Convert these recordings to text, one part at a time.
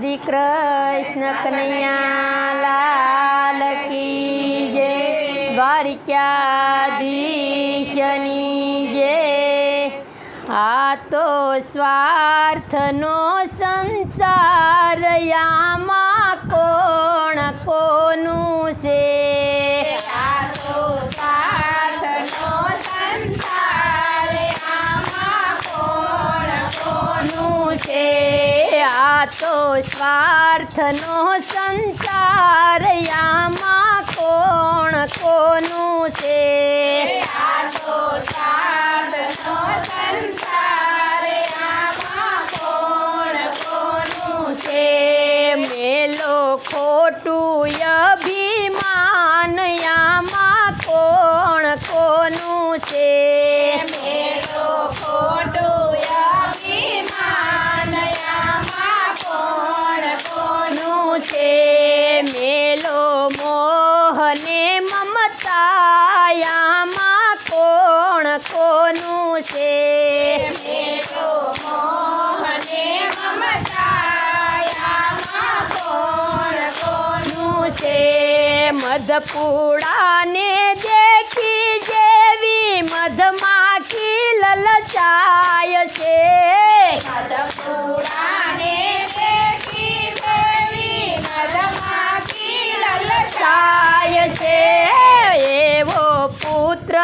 શ્રી કૃષ્ણ કનૈયા લાલ કી જે દ્વારિકાધીશની જે આ તો સ્વાર્થનો સંસાર યામાં તો સ્વાર્થનો સંસાર યામાં કોણ કોનું છે? મોહને છે. મધપુડાને દેખી જેવી મધમાખી લલચાય છે. મધપુડાને દેખી જેવી મધમાખી લલચાય છે. એવો પુત્ર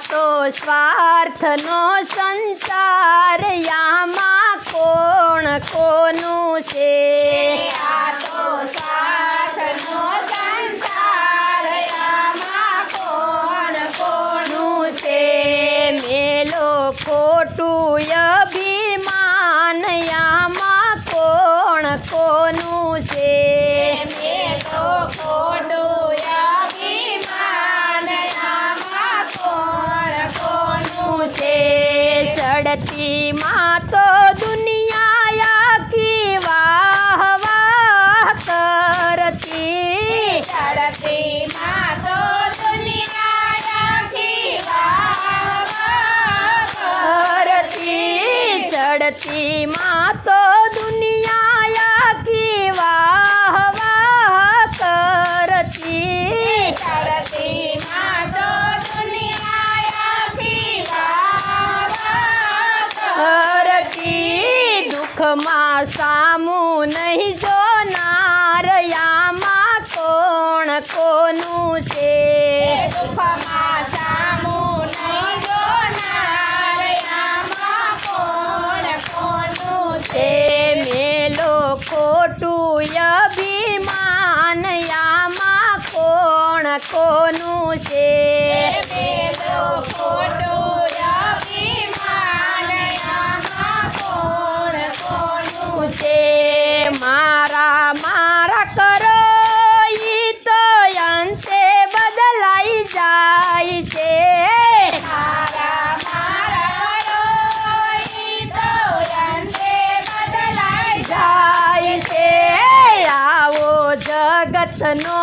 તો સ્વાર્થનો સંસાર યામાં કોણ કોનું છે? કરતી ચડતી માં તો દુનિયા આખી વાહ વાહ કરતી. ચડતી માં તો દુનિયા આખી વાહ કરતી. દુઃખમાં સામું નહીં જોનાર યામાં કોણ કોનું કોનું છે? છે? મારા મારા કરો તો અંતે બદલાઈ જાય છે. મારા મારા જગતનો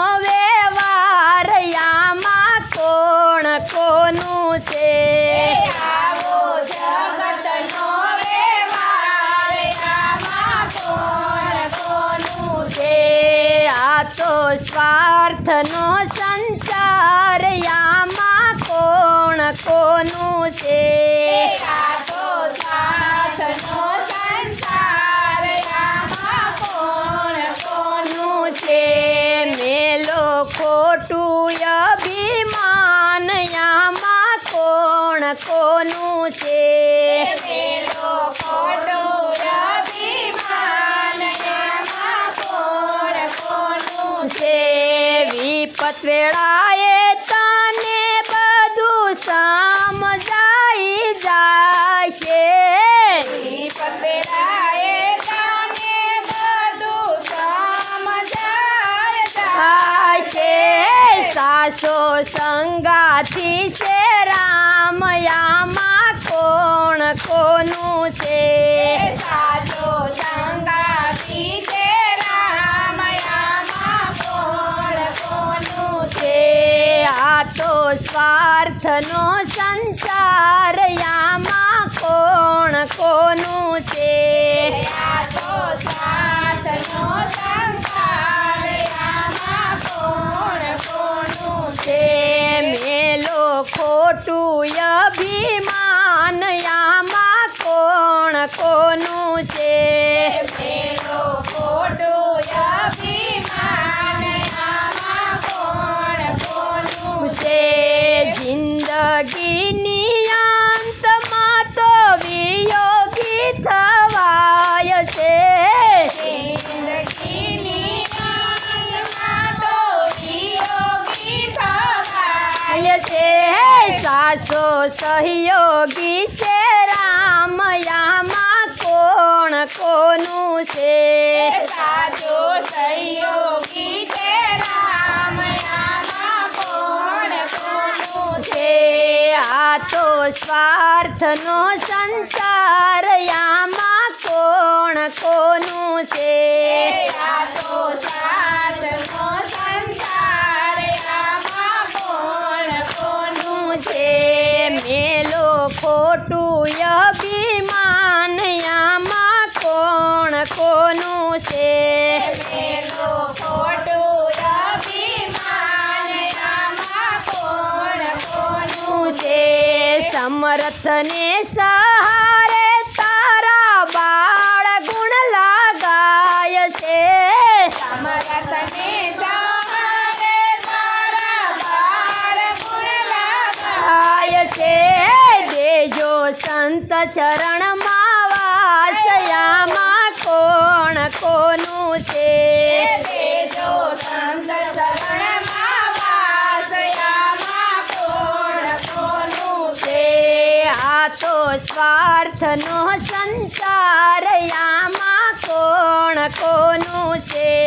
કોણ કોનું છે. છે વિપત વેળાએ તને બધું સમજાઈ જાય છે. વિપત વેળાએ તને બધું સમજાય જાય છે. સાસો સંગાથી છે. નું છે. સાચો સંગા પીતે રામયામાં કોણ કોનું છે? આ તો સ્વાર્થનો સંસાર યામાં કોણ કોનું છે? આ તો સહયોગી છે રામયામાં કોણ કોનું છે? સાચો સહયોગી છે રામયામાં આ તો સ્વાર્થનો સંસાર યા કોનું છે. સમર્થને સહારે તારા બાળ ગુણ લાગાય છે. સમર્થને છે. દેજો સંત ચરણ સ્વાર્થનો સંસાર યામાં કોણ કોનું છે?